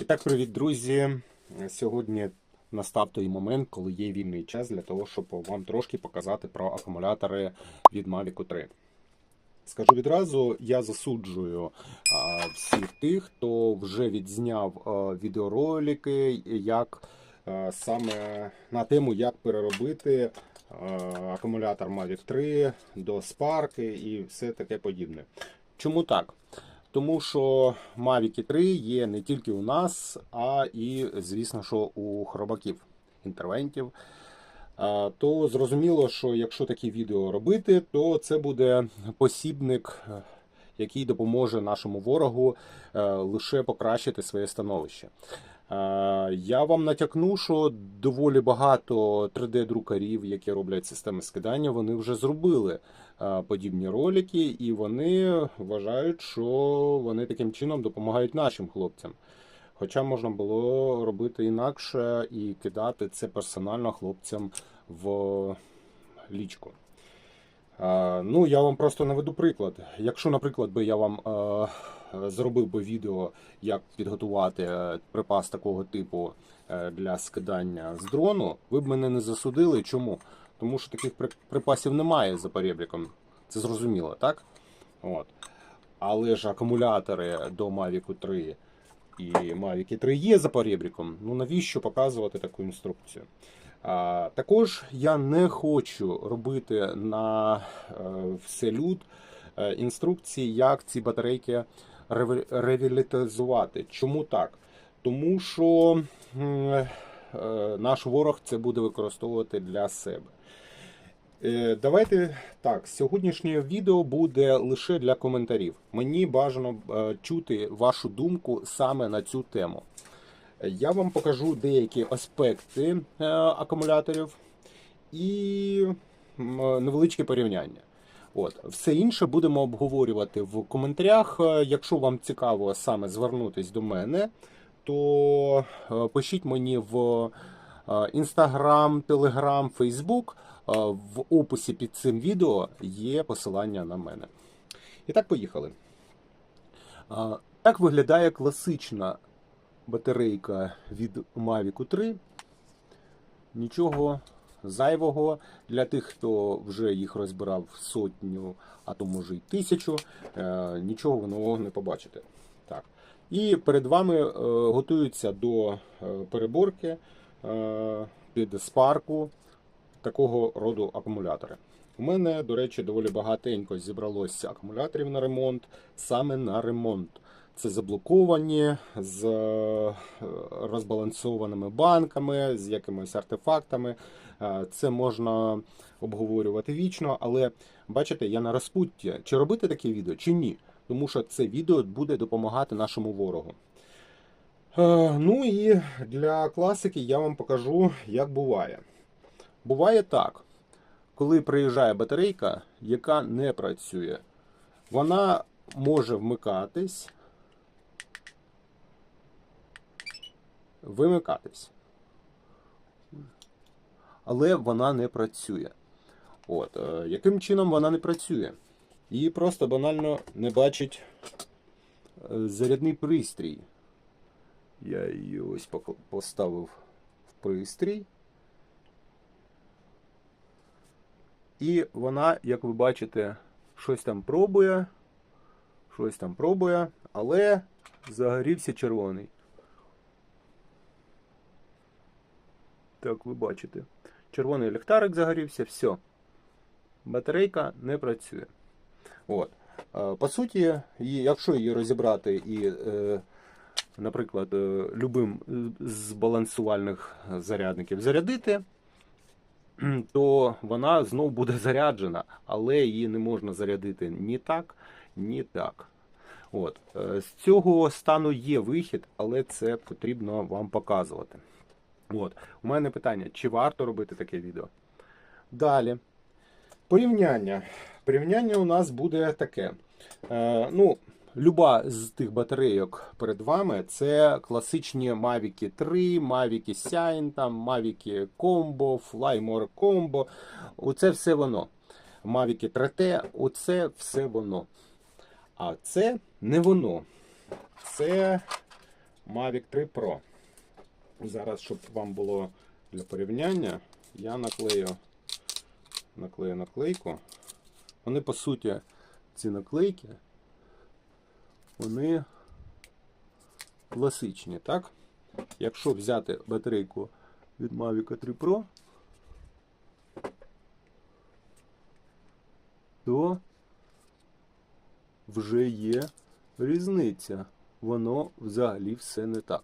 І так, привіт, друзі. Сьогодні настав той момент, коли є вільний час для того, щоб вам трошки показати про акумулятори від Mavic 3. Скажу відразу, я засуджую всіх тих, хто вже відзняв відеоролики, як саме на тему, як переробити акумулятор Mavic 3 до Spark і все таке подібне. Чому так? Тому що Mavic 3 є не тільки у нас, а і, звісно, що у хробаків, інтервентів. То зрозуміло, що якщо такі відео робити, то це буде посібник, е, який допоможе нашому ворогу е, лише покращити своє становище. Е, Я вам натякну, що доволі багато 3D-друкарів, які роблять системи скидання, вони вже зробили е, подібні ролики, і вони вважають, що вони таким чином допомагають нашим хлопцям. Хоча можна було робити інакше і кидати це персонально хлопцям в лічку. Е, Ну, я вам просто наведу приклад. Якщо, наприклад, би я вам зробив би відео, як підготувати е, припас такого типу е, для скидання з дрону, ви б мене не засудили. Чому? Тому що таких припасів немає за перебріком. Це зрозуміло, так? От. Але ж акумулятори до Mavic 3 і Mavic 3 є за перебріком. Ну навіщо показувати таку інструкцію? А, також я не хочу робити на е, вселюд е, інструкції, як ці батарейки ревілітизувати. Чому так? Тому що е, наш ворог це буде використовувати для себе. Е, Давайте так, сьогоднішнє відео буде лише для коментарів. Мені бажано е, чути вашу думку саме на цю тему. Я вам покажу деякі аспекти акумуляторів і невеличке порівняння. От. Все інше будемо обговорювати в коментарях. Е, Якщо вам цікаво саме звернутись до мене, то е, пишіть мені в Telegram, Facebook. Е, В описі під цим відео є посилання на мене. І так, поїхали. Так виглядає класична батарейка від Mavic 3. Нічого зайвого для тих, хто вже їх розбирав сотню, а то може й тисячу. е, Нічого ви нового не побачите. Так. І перед вами е, готуються до е, переборки під спарку такого роду акумулятори. У мене, до речі, доволі багатенько зібралося акумуляторів на ремонт, саме на ремонт. Це заблоковані з е, розбалансованими банками, з якимись артефактами. Е, Це можна обговорювати вічно, але бачите, я на розпутті. Чи робити таке відео, чи ні? Тому що це відео буде допомагати нашому ворогу. Е, Ну і для класики я вам покажу, як буває. Буває так, коли приїжджає батарейка, яка не працює, вона може вмикатись, вимикатись. Але вона не працює. От, е, яким чином вона не працює? Її просто банально не бачить е, зарядний пристрій. Я її ось поставив в пристрій. І вона, як ви бачите, щось там пробує, щось там пробує, але загорівся червоний. Так, ви бачите. Червоний ліхтарик загорівся, все. Батарейка не працює. От. Е, По суті, якщо її розібрати і, е, наприклад, е, любим з балансувальних зарядників зарядити, то вона знов буде заряджена, але її не можна зарядити ні так, ні так. От. З цього стану є вихід, але це потрібно вам показувати. От. У мене питання: чи варто робити таке відео? Далі. Порівняння. Порівняння у нас буде таке. Е, ну, Люба з тих батарейок перед вами це класичні Mavic 3, Mavic Shine, там, Mavic Combo, Flymore Combo. Оце все воно. Mavic 3T, оце все воно. А це не воно. Це Mavic 3 Pro. Зараз, щоб вам було для порівняння, я наклею, наклею наклейку. Вони, по суті, ці наклейки, вони класичні, так? Якщо взяти батарейку від Mavic 3 Pro, то вже є різниця. Воно взагалі все не так.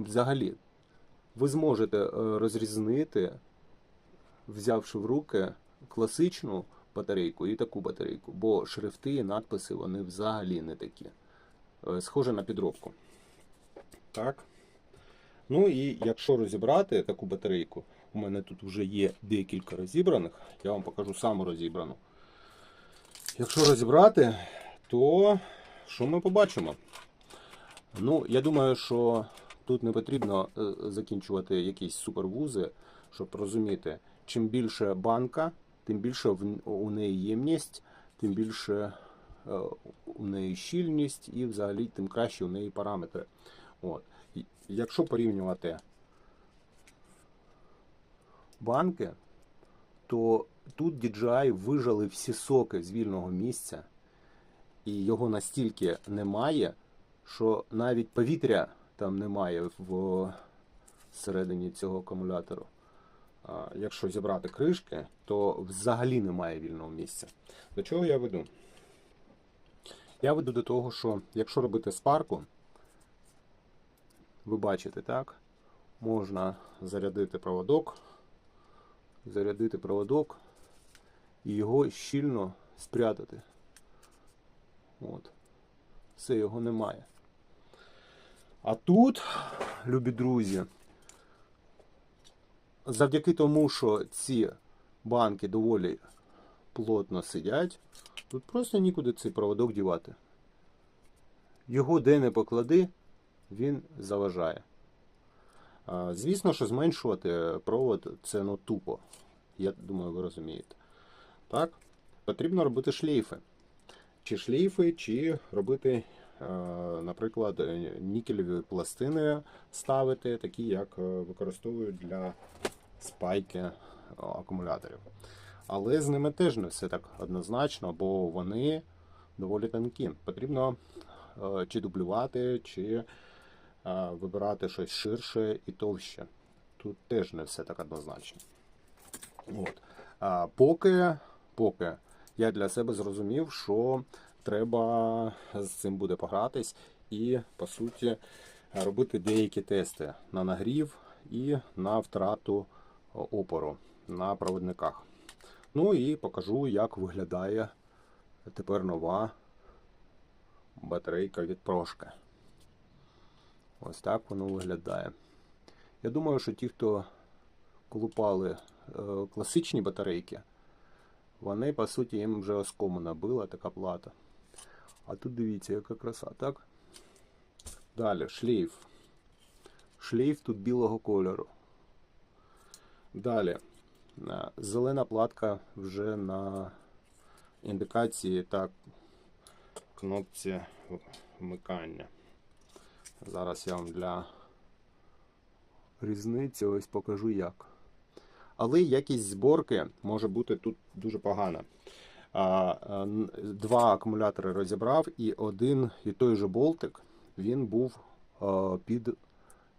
Взагалі, ви зможете е, розрізнити, взявши в руки класичну батарейку і таку батарейку, бо шрифти і надписи вони взагалі не такі. Е, Схоже на підробку. Так. Ну і якщо розібрати таку батарейку, у мене тут вже є декілька розібраних, я вам покажу саму розібрану. Якщо розібрати, то що ми побачимо? Ну, я думаю, що тут не потрібно е, закінчувати якісь супервузи, щоб розуміти, чим більше банка, тим більше у неї ємність, тим більше е, у неї щільність і взагалі тим краще у неї параметри. От. Якщо порівнювати банки, то тут DJI вижали всі соки з вільного місця, і його настільки немає, що навіть повітря там немає в середині цього акумулятору. Якщо зібрати кришки, то взагалі немає вільного місця. До чого я веду? Я веду до того, що якщо робити спарку, ви бачите, так? Можна зарядити проводок, зарядити проводок і його щільно спрятати. От. Все, його немає. А тут, любі друзі, завдяки тому, що ці банки доволі плотно сидять, тут просто нікуди цей проводок дівати. Його де не поклади, він заважає. Звісно, що зменшувати провод це ну тупо. Я думаю, ви розумієте. Так? Потрібно робити шлейфи. Чи шлейфи, чи робити, наприклад, е, нікелеві пластини ставити, такі, як е, використовують для спайки е, акумуляторів. Але з ними теж не все так однозначно, бо вони доволі тонкі. Потрібно е, чи дублювати, чи е, вибирати щось ширше і товще. Тут теж не все так однозначно. От. Поки, поки я для себе зрозумів, що треба з цим буде погратись і, по суті, робити деякі тести на нагрів і на втрату опору на проводниках. Ну і покажу, як виглядає тепер нова батарейка від прошки. Ось так воно виглядає. Я думаю, що ті, хто колупали е, класичні батарейки, вони, по суті, їм вже оскому набила така плата. А тут дивіться, яка краса, так? Далі, шлейф. Шлейф тут білого кольору. Далі. е, Зелена платка вже на індикації та кнопці вмикання. Зараз я вам для різниці ось покажу як. Але якість зборки може бути тут дуже погана. А, Два акумулятори розібрав, і один і той же болтик він був а, під,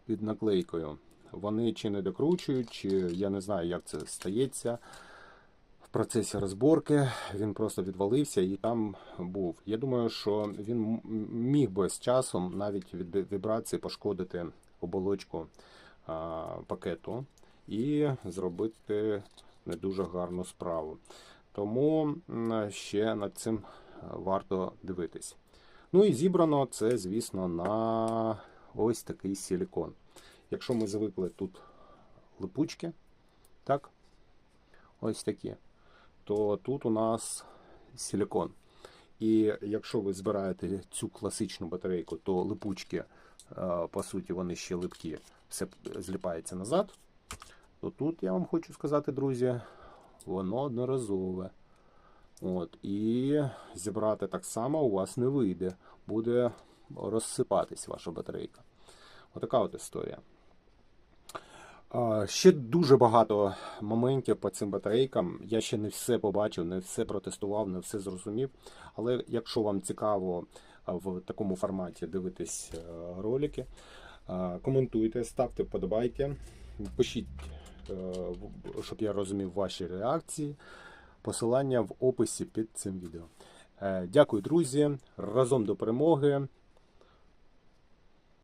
під наклейкою. Вони чи не докручують, чи я не знаю, як це стається. В процесі розборки він просто відвалився і там був. Я думаю, що він міг би з часом навіть від вібрації пошкодити оболочку а, пакету і зробити не дуже гарну справу. Тому ще над цим е, варто дивитись. Ну і зібрано це, звісно, на ось такий силікон. Якщо ми звикли тут липучки, так, ось такі, то тут у нас силікон. І якщо ви збираєте цю класичну батарейку, то липучки, е, по суті, вони ще липкі, все зліпається назад. То тут я вам хочу сказати, друзі, воно одноразове. От, і зібрати так само у вас не вийде. Буде розсипатись ваша батарейка. Отака от історія. Ще дуже багато моментів по цим батарейкам. Я ще не все побачив, не все протестував, не все зрозумів. Але якщо вам цікаво в такому форматі дивитись е, ролики, коментуйте, ставте вподобайки, пишіть, щоб я розумів ваші реакції. Посилання в описі під цим відео. Е, Дякую, друзі. Разом до перемоги.